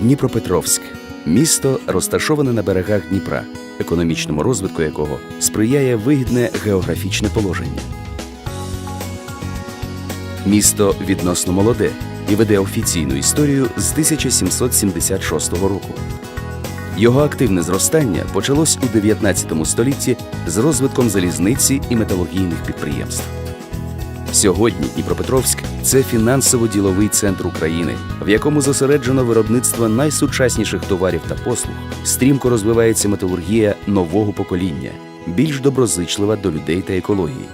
Дніпропетровськ місто розташоване на берегах Дніпра, економічному розвитку якого сприяє вигідне географічне положення. Місто відносно молоде і веде офіційну історію з 1776 року. Його активне зростання почалось у 19 столітті з розвитком залізниці і металургійних підприємств. Сьогодні Дніпропетровськ це фінансово-діловий центр України, в якому зосереджено виробництво найсучасніших товарів та послуг, стрімко розвивається металургія нового покоління, більш доброзичлива до людей та екології.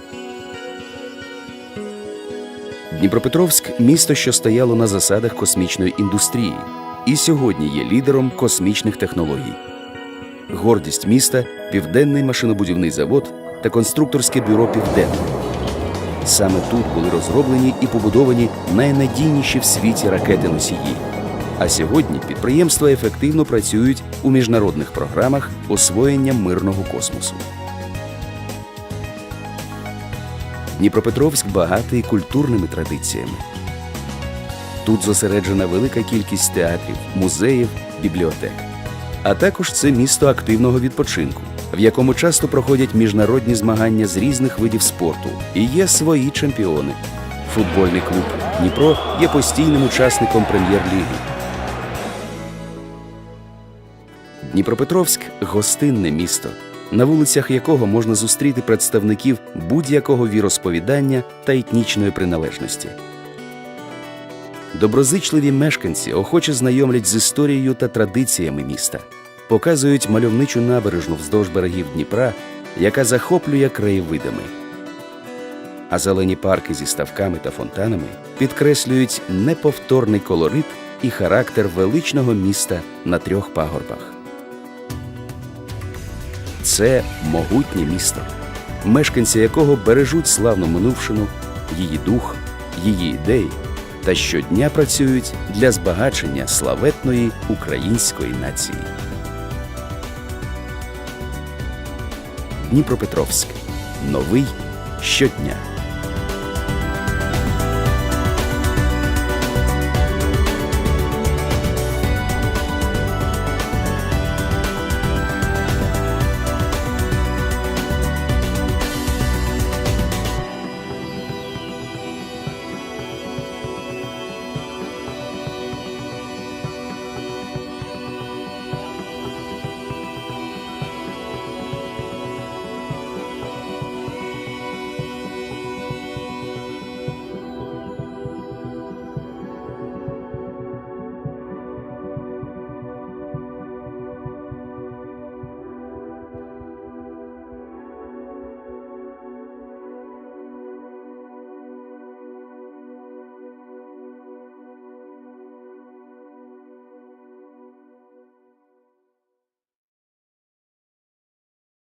Дніпропетровськ місто, що стояло на засадах космічної індустрії, і сьогодні є лідером космічних технологій. Гордість міста південний машинобудівний завод та конструкторське бюро Південне. Саме тут були розроблені і побудовані найнадійніші в світі ракети носії. А сьогодні підприємства ефективно працюють у міжнародних програмах освоєння мирного космосу. Дніпропетровськ багатий культурними традиціями. Тут зосереджена велика кількість театрів, музеїв, бібліотек. А також це місто активного відпочинку, в якому часто проходять міжнародні змагання з різних видів спорту і є свої чемпіони. Футбольний клуб Дніпро є постійним учасником прем'єр-ліги. Дніпропетровськ гостинне місто, на вулицях якого можна зустріти представників будь-якого віросповідання та етнічної приналежності. Доброзичливі мешканці охоче знайомлять з історією та традиціями міста, показують мальовничу набережну вздовж берегів Дніпра, яка захоплює краєвидами. А зелені парки зі ставками та фонтанами підкреслюють неповторний колорит і характер величного міста на трьох пагорбах. Це могутнє місто, мешканці якого бережуть славну минувшину, її дух, її ідеї та щодня працюють для збагачення славетної української нації. Дніпропетровськ. Новий щодня.